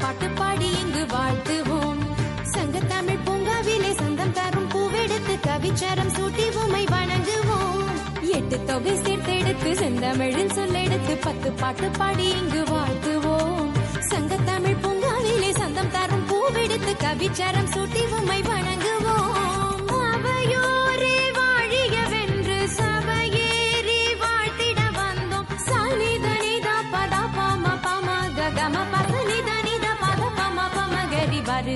பாட்டு பாடி இங்கு வாழ்த்துவோம். சங்கத்தமிழ் பூங்காவிலே சந்தம் தரும் பூவெடுத்து கவிச்சரம் சூட்டி உமை வணங்குவோம். எட்டு தொகை சேர்த்தெடுத்து செந்தமிழில் சொல்லெடுத்து பத்து பாட்டு பாடி இங்கு வாழ்த்துவோம். சங்கத்தமிழ் பூங்காவிலே சந்தம் தரும் பூவெடுத்து கவிச்சரம் சூட்டி உமை வணங்குவோம்.